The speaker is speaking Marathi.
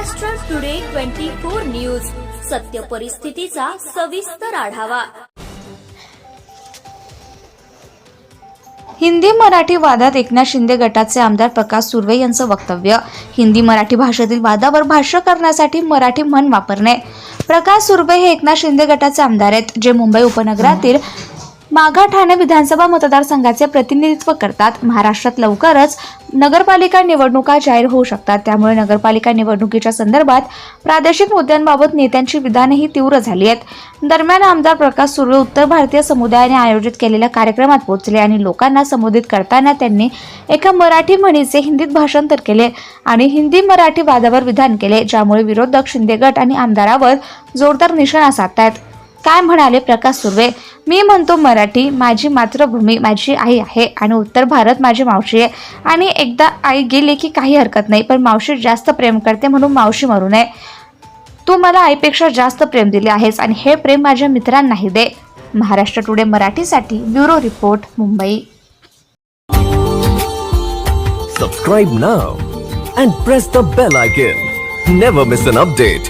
Maharashtra today twenty four news सत्य परिस्थितीचा सविस्तर आढावा. हिंदी मराठी वादात एकनाथ शिंदे गटाचे आमदार प्रकाश सुर्वे यांचं वक्तव्य. हिंदी मराठी भाषेतील वादावर भाष्य करण्यासाठी मराठी म्हण वापरणे. प्रकाश सुर्वे हे एकनाथ शिंदे गटाचे आमदार आहेत जे मुंबई उपनगरातील माघा ठाणे विधानसभा मतदारसंघाचे प्रतिनिधित्व करतात. महाराष्ट्रात लवकरच नगरपालिका निवडणुका जाहीर होऊ शकतात. त्यामुळे नगरपालिका निवडणुकीच्या संदर्भात प्रादेशिक मुद्द्यांबाबत नेत्यांची विधानेही तीव्र झाली आहेत. दरम्यान आमदार प्रकाश सुर्वे उत्तर भारतीय समुदायाने आयोजित केलेल्या कार्यक्रमात पोहोचले आणि लोकांना संबोधित करताना त्यांनी एका मराठी म्हणीचे हिंदीत भाषांतर केले आणि हिंदी मराठी वादावर विधान केले ज्यामुळे विरोधक शिंदे गट आणि आमदारावर जोरदार निशाणा साधतायत. काय म्हणाले प्रकाश सुर्वे? मी म्हणतो मराठी माझी मातृभूमी माझी आई आहे आणि उत्तर भारत माझी मावशी आहे. आणि एकदा आई गेली की काही हरकत नाही पण मावशी जास्त प्रेम करते म्हणून मावशी मरू नये. तू मला आईपेक्षा जास्त प्रेम दिले आहेस आणि हे प्रेम माझ्या मित्रांनाही दे. महाराष्ट्र टुडे मराठीसाठी bureau report Mumbai. Subscribe now and press the bell icon never miss an update